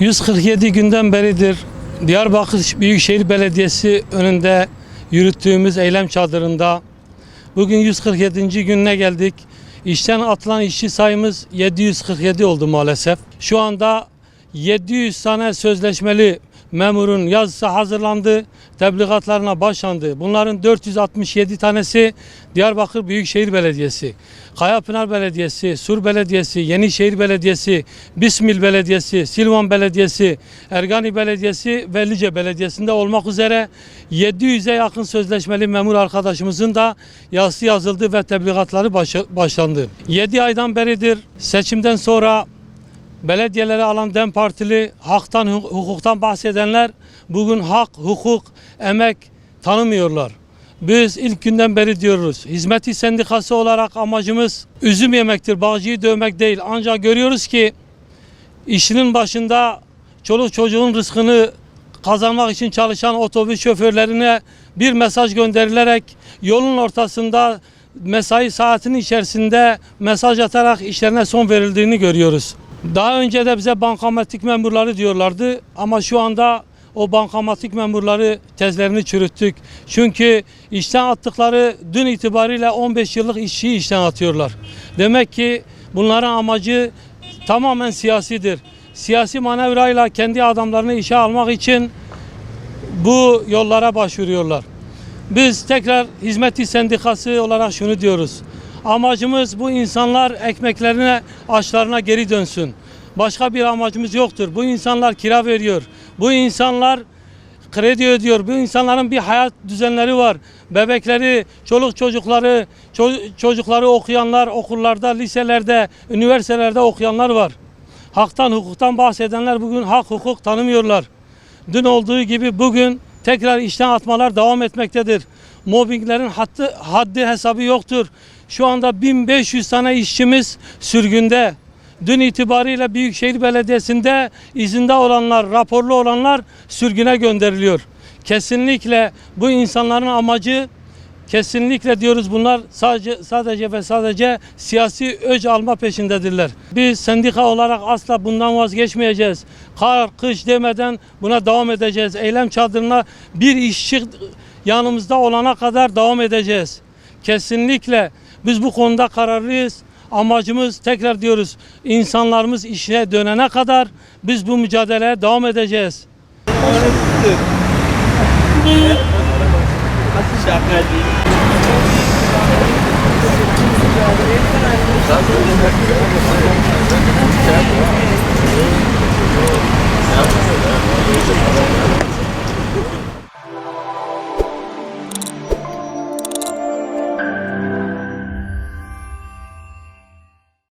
...147 günden beridir Diyarbakır Büyükşehir Belediyesi önünde yürüttüğümüz eylem çadırında bugün 147. gününe geldik. İşten atılan işçi sayımız 747 oldu maalesef. Şu anda 700 tane sözleşmeli memurun yazısı hazırlandı, tebligatlarına başlandı. Bunların 467 tanesi Diyarbakır Büyükşehir Belediyesi, Kayapınar Belediyesi, Sur Belediyesi, Yenişehir Belediyesi, Bismil Belediyesi, Silvan Belediyesi, Ergani Belediyesi ve Lice Belediyesi'nde olmak üzere 700'e yakın sözleşmeli memur arkadaşımızın da yazısı yazıldı ve tebligatları başlandı. 7 aydan beridir seçimden sonra belediyeleri alan DEM Partili haktan, hu- hukuktan bahsedenler bugün hak, hukuk, emek tanımıyorlar. Biz ilk günden beri diyoruz. Hizmeti sendikası olarak amacımız üzüm yemektir, bağcıyı dövmek değil. Ancak görüyoruz ki işinin başında çoluk çocuğun rızkını kazanmak için çalışan otobüs şoförlerine bir mesaj gönderilerek yolun ortasında mesai saatinin içerisinde mesaj atarak işlerine son verildiğini görüyoruz. Daha önce de bize bankamatik memurları diyorlardı ama şu anda o bankamatik memurları tezlerini çürüttük. Çünkü işten attıkları dün itibariyle 15 yıllık işçiyi işten atıyorlar. Demek ki bunların amacı tamamen siyasidir. Siyasi manevrayla kendi adamlarını işe almak için bu yollara başvuruyorlar. Biz tekrar hizmeti sendikası olarak şunu diyoruz. Amacımız bu insanlar ekmeklerine, açlarına geri dönsün. Başka bir amacımız yoktur. Bu insanlar kira veriyor. Bu insanlar kredi ödüyor. Bu insanların bir hayat düzenleri var. Bebekleri, çoluk çocukları, ço- çocukları okuyanlar, okullarda, liselerde, üniversitelerde okuyanlar var. Haktan, hukuktan bahsedenler bugün hak, hukuk tanımıyorlar. Dün olduğu gibi bugün tekrar işten atmalar devam etmektedir. Mobbinglerin haddi, haddi hesabı yoktur. Şu anda 1500 tane işçimiz sürgünde. Dün itibariyle Büyükşehir Belediyesi'nde izinde olanlar, raporlu olanlar sürgüne gönderiliyor. Kesinlikle bu insanların amacı Kesinlikle diyoruz bunlar sadece sadece ve sadece siyasi öc alma peşindedirler. Biz sendika olarak asla bundan vazgeçmeyeceğiz. Kar, kış demeden buna devam edeceğiz. Eylem çadırına bir işçi yanımızda olana kadar devam edeceğiz. Kesinlikle biz bu konuda kararlıyız. Amacımız tekrar diyoruz insanlarımız işe dönene kadar biz bu mücadeleye devam edeceğiz.